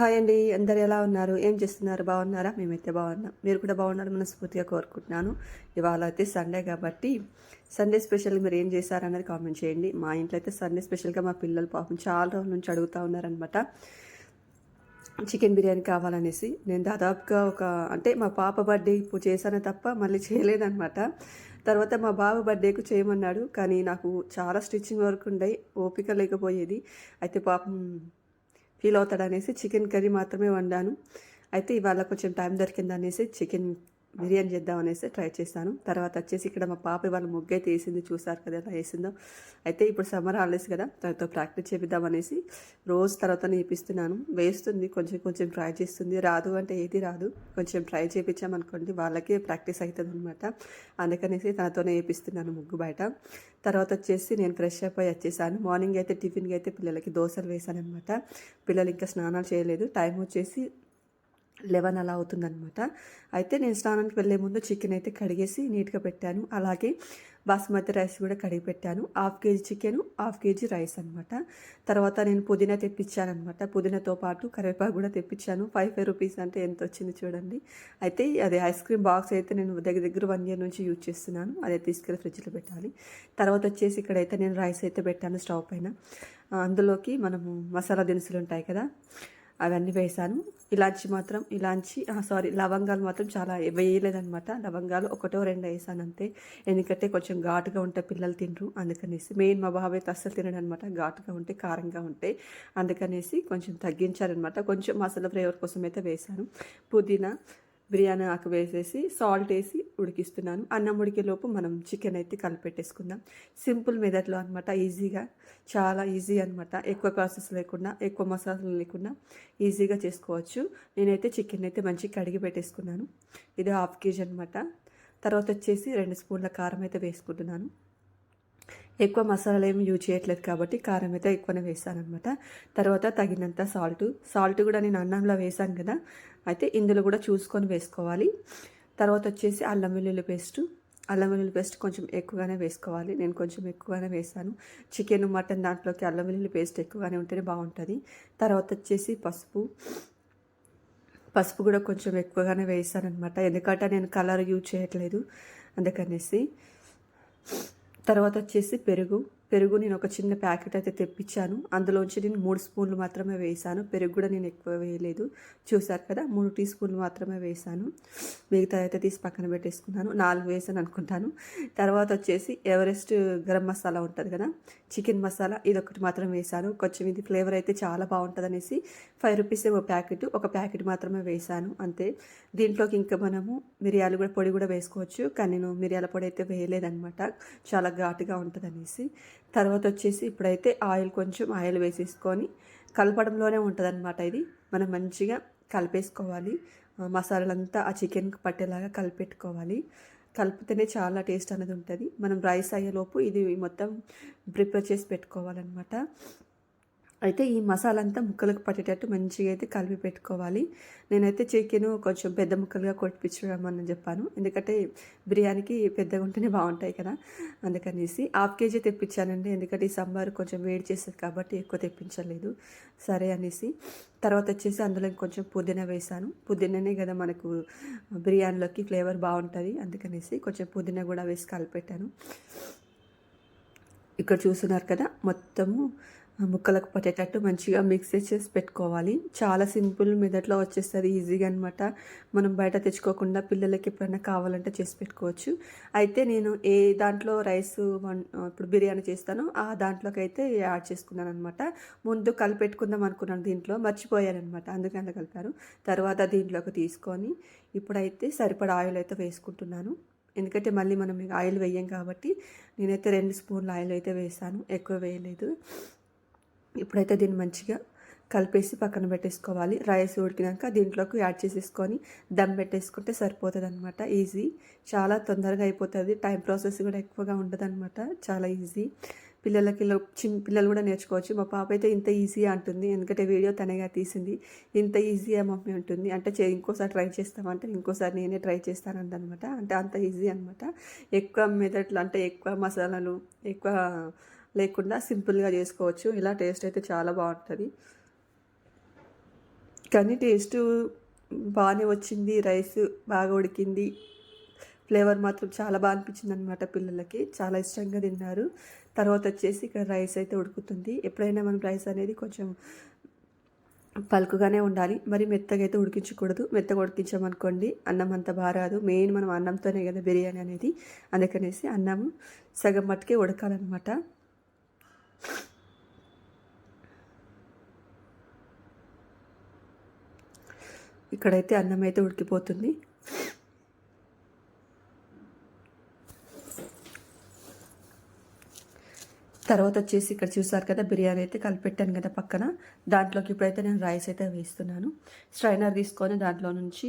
Hi అండి అందరు ఎలా ఉన్నారు? ఏం చేస్తున్నారు? బాగున్నారా? మేమైతే బాగున్నాం. మీరు కూడా బాగున్నారు మనస్ఫూర్తిగా కోరుకుంటున్నాను. ఇవాళ అయితే సండే కాబట్టి సండే స్పెషల్ మీరు ఏం చేశారన్నది కామెంట్ చేయండి. మా ఇంట్లో అయితే సండే స్పెషల్గా మా పిల్లలు పాపం చాలా రోజుల నుంచి అడుగుతూ ఉన్నారనమాట చికెన్ బిర్యానీ కావాలనేసి. నేను దాదాపుగా ఒక అంటే మా పాప బర్త్డే ఇప్పుడు చేశానే తప్ప మళ్ళీ చేయలేదనమాట తర్వాత మా బాబు బర్త్డేకు చేయమన్నాడు. కానీ నాకు చాలా స్టిచ్చింగ్ వర్క్ ఉండే ఓపిక లేకపోయేది. అయితే పాపం ఫీల్ అవుతాడనేసి చికెన్ కర్రీ మాత్రమే వండాను. అయితే ఇవాళ కొంచెం టైం దొరికిందనేసి చికెన్ బిర్యానీ చేద్దాం అనేసి ట్రై చేస్తాను తర్వాత వచ్చేసి ఇక్కడ మా పాప వాళ్ళు ముగ్గు అయితే వేసింది. చూసారు కదా ఎలా వేసిందో. అయితే ఇప్పుడు సమ్మర్ హాలిడేస్ కదా. తనతో ప్రాక్టీస్ చేపిద్దాం అనేసి రోజు తర్వాత నేర్పిస్తున్నాను. వేస్తుంది కొంచెం కొంచెం ట్రై చేస్తుంది. రాదు అంటే ఏది రాదు. కొంచెం ట్రై చేయించామనుకోండి వాళ్ళకే ప్రాక్టీస్ అవుతుంది అనమాట అందుకనేసి తనతోనే వేపిస్తున్నాను ముగ్గు బయట. తర్వాత వచ్చేసి నేను ఫ్రెష్ అప్ అయి వచ్చేసాను. మార్నింగ్ అయితే టిఫిన్కి అయితే పిల్లలకి దోశలు వేసాను అనమాట పిల్లలు ఇంకా స్నానాలు చేయలేదు. టైం వచ్చేసి లెవెన్ అలా అవుతుందనమాట అయితే నేను స్నానానికి వెళ్ళే ముందు చికెన్ అయితే కడిగేసి నీట్గా పెట్టాను. అలాగే బాస్మతి రైస్ కూడా కడిగి పెట్టాను. Half KG chicken half KG rice అనమాట తర్వాత నేను పుదీనా తెప్పించాను అనమాట పుదీనాతో పాటు కరివేపాకు కూడా తెప్పించాను. ఫైవ్ ఫైవ్ రూపీస్ అంటే ఎంత వచ్చింది చూడండి. అయితే అది ఐస్ క్రీమ్ బాక్స్ అయితే నేను దగ్గర దగ్గర వన్ ఇయర్ నుంచి యూజ్ చేస్తున్నాను. అదే తీసుకెళ్ళి ఫ్రిడ్జ్లో పెట్టాలి. తర్వాత వచ్చేసి ఇక్కడైతే నేను రైస్ అయితే పెట్టాను స్టవ్ పైన. అందులోకి మనము మసాలా దినుసులు ఉంటాయి కదా అవన్నీ వేసాను ఇలాంచి మాత్రం ఇలాంచి సారీ లవంగాలు మాత్రం చాలా వేయలేదనమాట లవంగాలు ఒకటో రెండు వేసాను అంతే ఎందుకంటే కొంచెం ఘాటుగా ఉంటే పిల్లలు తినరు. అందుకనేసి మెయిన్ మా బాబాయ్ అయితే అస్సలు తినడం అనమాట ఘాటుగా ఉంటే కారంగా ఉంటే. అందుకనేసి కొంచెం తగ్గించారనమాట కొంచెం మసాలా ఫ్లేవర్ కోసం అయితే వేసాను పుదీనా బిర్యానీ ఆకు వేసేసి సాల్ట్ వేసి ఉడికిస్తున్నాను. అన్నం ఉడికేలోపు మనం చికెన్ అయితే కలిపెట్టేసుకుందాం. సింపుల్ మెథడ్లో అనమాట ఈజీగా చాలా ఈజీ అనమాట ఎక్కువ ప్రాసెస్ లేకుండా ఎక్కువ మసాలాలు లేకుండా ఈజీగా చేసుకోవచ్చు. నేనైతే చికెన్ అయితే మంచిగా కడిగి పెట్టేసుకున్నాను. ఇది హాఫ్ కేజీ అనమాట తర్వాత వచ్చేసి రెండు స్పూన్ల కారం అయితే వేసుకుంటున్నాను. ఎక్కువ మసాలాలు ఏమి యూజ్ చేయట్లేదు కాబట్టి కారం అయితే ఎక్కువనే వేసాను అనమాట తర్వాత తగినంత సాల్ట్. సాల్ట్ కూడా నేను అన్నంలో వేసాను కదా. అయితే ఇందులో కూడా చూసుకొని వేసుకోవాలి. తర్వాత వచ్చేసి అల్లం వెల్లుల్లి పేస్ట్. అల్లం వెల్లుల్లి పేస్ట్ కొంచెం ఎక్కువగానే వేసుకోవాలి. నేను కొంచెం ఎక్కువగానే వేసాను చికెన్ మటన్ దాంట్లోకి అల్లం వెల్లుల్లి పేస్ట్ ఎక్కువగానే ఉంటేనే బాగుంటుంది. తర్వాత వచ్చేసి పసుపు. పసుపు కూడా కొంచెం ఎక్కువగానే వేసాను అనమాట ఎందుకంటే నేను కలర్ యూజ్ చేయట్లేదు. అందుకనేసి తర్వాత వచ్చేసి పెరుగు. పెరుగు నేను ఒక చిన్న ప్యాకెట్ అయితే తెప్పించాను. అందులోంచి నేను మూడు స్పూన్లు మాత్రమే వేసాను. పెరుగు కూడా నేను ఎక్కువ వేయలేదు. చూసారు కదా మూడు టీ స్పూన్లు మాత్రమే వేసాను. మిగతా అయితే తీసి పక్కన పెట్టేసుకున్నాను. నాలుగు వేసాను అనుకుంటాను. తర్వాత వచ్చేసి ఎవరెస్ట్ గరం మసాలా ఉంటుంది కదా చికెన్ మసాలా ఇది ఒకటి మాత్రం వేసాను. కొంచెం ఇది ఫ్లేవర్ అయితే చాలా బాగుంటుంది అనేసి ఫైవ్ రూపీస్ ఒక ప్యాకెట్ ఒక ప్యాకెట్ మాత్రమే వేసాను. అంతే. దీంట్లోకి ఇంకా మనము మిరియాలు కూడా పొడి కూడా వేసుకోవచ్చు. కానీ నేను మిరియాల పొడి అయితే వేయలేదనమాట చాలా ఘాటుగా ఉంటుంది అనేసి తర్వాత వచ్చేసి ఇప్పుడైతే ఆయిల్ కొంచెం ఆయిల్ వేసేసుకొని కలపడంలోనే ఉంటుంది ఇది. మనం మంచిగా కలిపేసుకోవాలి. మసాలాలంతా ఆ చికెన్కి పట్టేలాగా కలిపెట్టుకోవాలి. కలిపితేనే చాలా టేస్ట్ అనేది ఉంటుంది. మనం రైస్ అయ్యేలోపు ఇది మొత్తం ప్రిపేర్ చేసి పెట్టుకోవాలన్నమాట. అయితే ఈ మసాలా అంతా ముక్కలకు పట్టేటట్టు మంచిగా అయితే కలిపి పెట్టుకోవాలి. నేనైతే చికెన్ కొంచెం పెద్ద ముక్కలుగా కొట్టిపించమని చెప్పాను. ఎందుకంటే బిర్యానీకి పెద్దగా ఉంటేనే బాగుంటాయి కదా. అందుకనేసి హాఫ్ కేజీ తెప్పించానండి. ఎందుకంటే ఈ సాంబార్ కొంచెం వేడి చేసేది కాబట్టి ఎక్కువ తెప్పించలేదు. సరే అనేసి తర్వాత వచ్చేసి అందులో కొంచెం పుదీనా వేసాను. పుదీనానే కదా మనకు బిర్యానీలోకి ఫ్లేవర్ బాగుంటుంది. అందుకనేసి కొంచెం పుదీనా కూడా వేసి కలిపెట్టాను. ఇక్కడ చూస్తున్నారు కదా మొత్తము ముక్కలకు పట్టేటట్టు మంచిగా మిక్స్ చేసి పెట్టుకోవాలి. చాలా సింపుల్ మెథడ్లో వచ్చేస్తుంది ఈజీగా అనమాట మనం బయట తెచ్చుకోకుండా పిల్లలకి ఎప్పుడైనా కావాలంటే చేసి పెట్టుకోవచ్చు. అయితే నేను ఏ దాంట్లో రైస్ ఇప్పుడు బిర్యానీ చేస్తానో ఆ దాంట్లోకి అయితే యాడ్ చేసుకున్నాను అనమాట ముందు కలిపెట్టుకుందాం అనుకున్నాను దీంట్లో మర్చిపోయాను అనమాట అందుకని కలిపారు. తర్వాత దీంట్లోకి తీసుకొని ఇప్పుడైతే సరిపడా ఆయిల్ అయితే వేసుకుంటున్నాను. ఎందుకంటే మళ్ళీ మనం ఆయిల్ వేయం కాబట్టి నేనైతే రెండు స్పూన్ల ఆయిల్ అయితే వేసాను. ఎక్కువ వేయలేదు. ఇప్పుడైతే దీన్ని మంచిగా కలిపేసి పక్కన పెట్టేసుకోవాలి. రైస్ ఉడికినాక దీంట్లోకి యాడ్ చేసేసుకొని దమ్ పెట్టేసుకుంటే సరిపోతుంది అనమాట ఈజీ. చాలా తొందరగా అయిపోతుంది. టైం ప్రాసెస్ కూడా ఎక్కువగా ఉండదు అనమాట చాలా ఈజీ. పిల్లలకి చిన్న పిల్లలు కూడా నేర్చుకోవచ్చు. మా పాప అయితే ఇంత ఈజీ అంటుంది. ఎందుకంటే వీడియో తనగా తీసింది. ఇంత ఈజీగా మమ్మీ ఉంటుంది అంటే ఇంకోసారి ట్రై చేస్తామంటే ఇంకోసారి నేనే ట్రై చేస్తాను అనమాట అంటే అంత ఈజీ అనమాట ఎక్కువ మెదట్లు అంటే ఎక్కువ మసాలాలు ఎక్కువ లేకుండా సింపుల్గా చేసుకోవచ్చు. ఇలా టేస్ట్ అయితే చాలా బాగుంటుంది. కానీ టేస్ట్ బాగానే వచ్చింది. రైస్ బాగా ఉడికింది. ఫ్లేవర్ మాత్రం చాలా బాగా అనిపించింది అనమాట పిల్లలకి. చాలా ఇష్టంగా తిన్నారు. తర్వాత వచ్చేసి ఇక్కడ రైస్ అయితే ఉడుకుతుంది. ఎప్పుడైనా మనం రైస్ అనేది కొంచెం పలుకుగానే ఉండాలి. మరి మెత్తగా అయితే ఉడికించకూడదు. మెత్తగా ఉడికించామనుకోండి అన్నం అంత బాగా రాదు. మెయిన్ మనం అన్నంతోనే కదా బిర్యానీ అనేది. అందుకనేసి అన్నం సగం మట్టుకే ఉడకాలన్నమాట. ఇక్కడైతే అన్నం అయితే ఉడికిపోతుంది. తర్వాత వచ్చేసి ఇక్కడ చూసారు కదా బిర్యానీ అయితే కలిపెట్టాను కదా పక్కన. దాంట్లోకి ఇప్పుడైతే నేను రైస్ అయితే వేస్తున్నాను. స్ట్రైనర్ తీసుకొని దాంట్లో నుంచి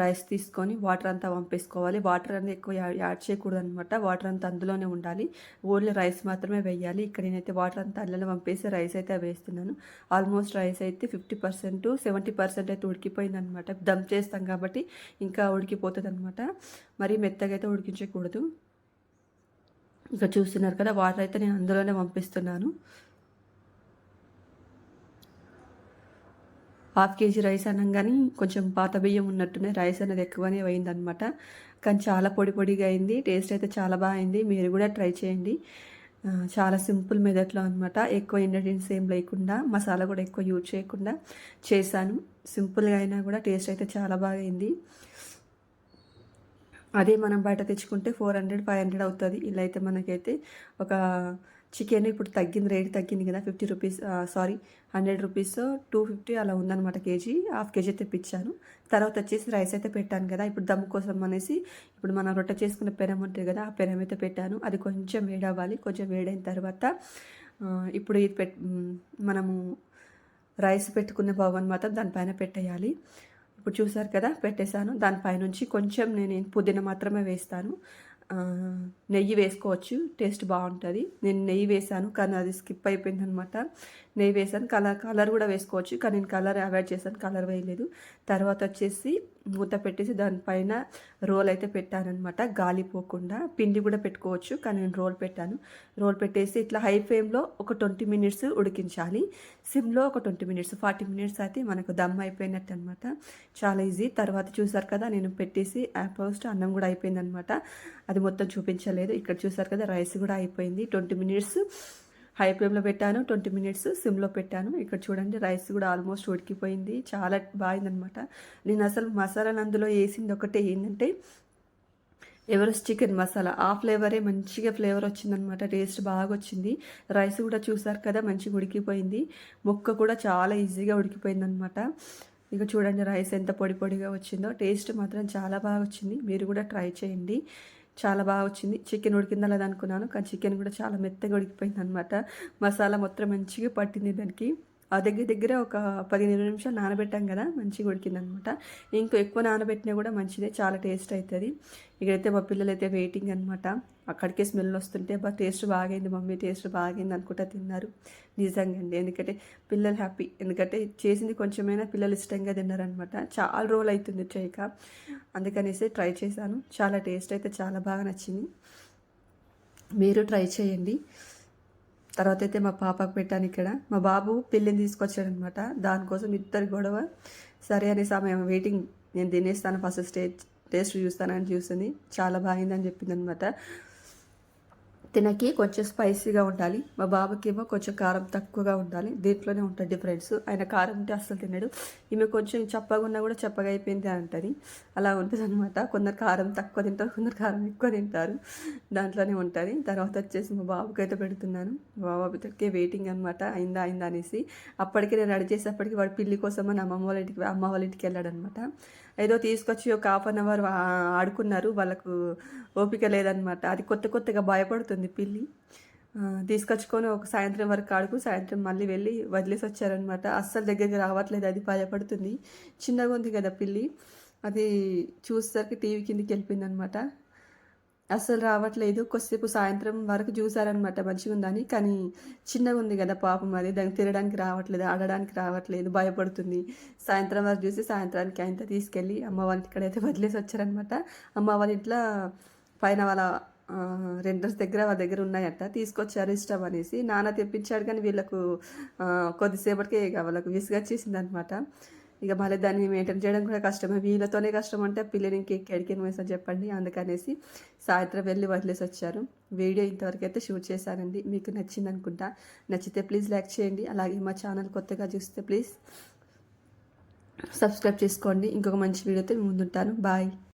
రైస్ తీసుకొని వాటర్ అంతా పంపేసుకోవాలి వాటర్ అనేది ఎక్కువ యాడ్ చేయకూడదు అనమాట వాటర్ అంతా అందులోనే ఉండాలి. ఓన్లీ రైస్ మాత్రమే వేయాలి. ఇక్కడ నేనైతే వాటర్ అంతా అందులో పంపేసి రైస్ అయితే వేస్తున్నాను. ఆల్మోస్ట్ రైస్ అయితే ఫిఫ్టీ పర్సెంట్ సెవెంటీ పర్సెంట్ అయితే ఉడికిపోయింది అనమాట దమ్ చేస్తాం కాబట్టి ఇంకా ఉడికిపోతుంది అనమాట మరీ మెత్తగా అయితే ఉడికించకూడదు. ఇక చూస్తున్నారు కదా వాటర్ అయితే నేను అందులోనే పంపిస్తున్నాను. హాఫ్ కేజీ రైస్ అనగానే కొంచెం పాత బియ్యం ఉన్నట్టునే రైస్ అనేది ఎక్కువనే అయిందనమాట కానీ చాలా పొడి పొడిగా అయింది టేస్ట్ అయితే చాలా బాగా అయింది. మీరు కూడా ట్రై చేయండి. చాలా సింపుల్ మెథడ్లో అనమాట ఎక్కువ ఇంగ్రీడియంట్స్ ఏం లేకుండా మసాలా కూడా ఎక్కువ యూజ్ చేయకుండా చేశాను. సింపుల్గా అయినా కూడా టేస్ట్ అయితే చాలా బాగా అయింది. అదే మనం బయట తెచ్చుకుంటే ఫోర్ హండ్రెడ్ ఫైవ్ హండ్రెడ్ అవుతుంది. ఇలా అయితే మనకైతే ఒక చికెన్ ఇప్పుడు తగ్గింది రేట్ తగ్గింది కదా fifty rupees sorry hundred rupees two fifty అలా ఉందన్నమాట కేజీ హాఫ్ కేజీ తెప్పించాను. తర్వాత వచ్చేసి రైస్ అయితే పెట్టాను కదా ఇప్పుడు దమ్ము కోసం అనేసి ఇప్పుడు మనం రొట్టె చేసుకున్న పెనం ఉంటుంది కదా ఆ పెనం అయితే పెట్టాను. అది కొంచెం వేడవ్వాలి కొంచెం వేడైన తర్వాత ఇప్పుడు ఇది పెట్ మనము రైస్ పెట్టుకున్న బౌవన్ మాత్రం దానిపైన పెట్టేయాలి. ఇప్పుడు చూసారు కదా పెట్టేశాను. దానిపైనుంచి కొంచెం నేను పుదీనా మాత్రమే వేస్తాను. నెయ్యి వేసుకోవచ్చు. టేస్ట్ బాగుంటుంది. నేను నెయ్యి వేసాను కానీ అది స్కిప్ అయిపోయింది అనమాట నెయ్యి వేసాను. కలర్ కలర్ కూడా వేసుకోవచ్చు కానీ నేను కలర్ అవాయిడ్ చేశాను. కలర్ వేయలేదు. తర్వాత వచ్చేసి మూత పెట్టేసి దానిపైన రోల్ అయితే పెట్టానమాట గాలి పోకుండా పిండి కూడా పెట్టుకోవచ్చు కానీ నేను రోల్ పెట్టాను. రోల్ పెట్టేసి ఇట్లా హై ఫ్లేమ్లో ఒక ట్వంటీ మినిట్స్ ఉడికించాలి. సిమ్లో ఒక ట్వంటీ మినిట్స్ ఫార్టీ మినిట్స్ అయితే మనకు దమ్ అయిపోయినట్టు అనమాట చాలా ఈజీ. తర్వాత చూసారు కదా నేను పెట్టేసి పోస్ట్ అన్నం కూడా అయిపోయింది అనమాట అది మొత్తం చూపించలేదు. ఇక్కడ చూసారు కదా రైస్ కూడా అయిపోయింది. ట్వంటీ మినిట్స్ హై ఫ్లేమ్లో పెట్టాను ట్వంటీ మినిట్స్ సిమ్లో పెట్టాను. ఇక్కడ చూడండి రైస్ కూడా ఆల్మోస్ట్ ఉడికిపోయింది. చాలా బాగుందనమాట నేను అసలు మసాలాలు అందులో వేసింది ఒకటే ఏంటంటే ఎవరెస్ట్ చికెన్ మసాలా. ఆ ఫ్లేవరే మంచిగా ఫ్లేవర్ వచ్చిందనమాట టేస్ట్ బాగా వచ్చింది. రైస్ కూడా చూసారు కదా మంచిగా ఉడికిపోయింది. ముక్క కూడా చాలా ఈజీగా ఉడికిపోయిందనమాట ఇక చూడండి రైస్ ఎంత పొడి పొడిగా వచ్చిందో. టేస్ట్ మాత్రం చాలా బాగా వచ్చింది. మీరు కూడా ట్రై చేయండి. చాలా బాగా వచ్చింది. చికెన్ ఉడికిందా లేదా అనుకున్నాను. కానీ చికెన్ కూడా చాలా మెత్తగా ఉడికిపోయింది అనమాట మసాలా మొత్తం మంచిగా పట్టింది దానికి. దగ్గర దగ్గర ఒక పదిహేను నిమిషాలు నానబెట్టాం కదా మంచిగా ఉడికిందనమాట. ఇంకా ఇంకో ఎక్కువ నానబెట్టినా కూడా మంచిదే చాలా టేస్ట్ అవుతుంది ఇక్కడైతే మా పిల్లలు అయితే వెయిటింగ్ అనమాట అక్కడికే స్మెల్ వస్తుంటే బా టేస్ట్ బాగైంది మమ్మీ టేస్ట్ బాగైంది అనుకుంటా తిన్నారు. నిజంగా అండి. ఎందుకంటే పిల్లలు హ్యాపీ ఎందుకంటే చేసింది కొంచెమైనా పిల్లలు ఇష్టంగా తిన్నారనమాట. చాలా రోజులు అవుతుంది చేయక. అందుకనేసి ట్రై చేశాను. చాలా టేస్ట్ అయితే చాలా బాగా నచ్చింది. మీరు ట్రై చేయండి. తర్వాత అయితే మా పాపకు పెట్టాను ఇక్కడ. మా బాబు పిల్లిని తీసుకొచ్చాడనమాట. దానికోసం ఇద్దరు గొడవ. సరే అనేసి ఆమె వెయిటింగ్ నేను తినేస్తాను ఫస్ట్ స్టేజ్ టేస్ట్ చూస్తానని చూసింది. చాలా బాగుందని చెప్పింది అనమాట తినకి కొంచెం స్పైసీగా ఉండాలి. మా బాబుకేమో కొంచెం కారం తక్కువగా ఉండాలి. దీంట్లోనే ఉంటుంది డిఫరెన్స్ ఆయన కారం ఉంటే అస్సలు తినడు. ఈమె కొంచెం చప్పగా ఉన్నా కూడా చప్పగా అయిపోయింది అని అంటది. అలా ఉంటుంది అనమాట కొందరు కారం తక్కువ తింటారు కొందరు కారం ఎక్కువ తింటారు. దాంట్లోనే ఉంటుంది. తర్వాత వచ్చేసి మా బాబుకి అయితే పెడుతున్నాను. మా బాబుకి వెయిటింగ్ అనమాట అయిందా అయిందా అనేసి. అప్పటికే నేను రెడీ చేసేప్పటికి వాడు పిల్లి కోసం అని అమ్మమ్మ వాళ్ళ ఇంటికి అమ్మ వాళ్ళ ఇంటికి వెళ్ళాడనమాట ఏదో తీసుకొచ్చి ఒక హాఫ్ అన్ అవర్ ఆడుకున్నారు. వాళ్ళకు ఓపిక లేదనమాట అది కొత్త కొత్తగా భయపడుతుంది పిల్లి. తీసుకొచ్చుకొని ఒక సాయంత్రం వరకు ఆడుకు సాయంత్రం మళ్ళీ వెళ్ళి వదిలేసి వచ్చారనమాట అస్సలు దగ్గరికి రావట్లేదు. అది భయపడుతుంది. చిన్నగా ఉంది కదా పిల్లి. అది చూసేసరికి టీవీ కిందికి వెళ్ళిపోయింది అనమాట అస్సలు రావట్లేదు. కొద్దిసేపు సాయంత్రం వరకు చూసారనమాట మంచిగా ఉందని. కానీ చిన్నగా ఉంది కదా పాపం అది. దానికి తినడానికి రావట్లేదు ఆడడానికి రావట్లేదు. భయపడుతుంది. సాయంత్రం వరకు చూసి సాయంత్రానికి ఆయనతో తీసుకెళ్ళి అమ్మ వాళ్ళ ఇక్కడైతే వదిలేసి వచ్చారనమాట. అమ్మ వాళ్ళ ఇంట్లో పైన వాళ్ళ రెండర్స్ దగ్గర వాళ్ళ దగ్గర ఉన్నాయట. తీసుకొచ్చారు ఇష్టం అనేసి. నాన్న తెప్పించాడు కానీ వీళ్ళకు కొద్దిసేపటికే ఇక వాళ్ళకు విసుగొచ్చేసింది అనమాట ఇక మళ్ళీ దాన్ని మెయింటైన్ చేయడం కూడా కష్టమే. వీళ్ళతోనే కష్టం అంటే పిల్లలు ఇంకెక్కడికి వేసాను చెప్పండి. అందుకనేసి సాయంత్రం వెళ్ళి వదిలేసి వచ్చారు. వీడియో ఇంతవరకు అయితే షూట్ చేశానండి. మీకు నచ్చింది అనుకుంటా. నచ్చితే ప్లీజ్ లైక్ చేయండి. అలాగే మా ఛానల్ కొత్తగా చూస్తే ప్లీజ్ సబ్స్క్రైబ్ చేసుకోండి. ఇంకొక మంచి వీడియోతో ముందుంటాను. బాయ్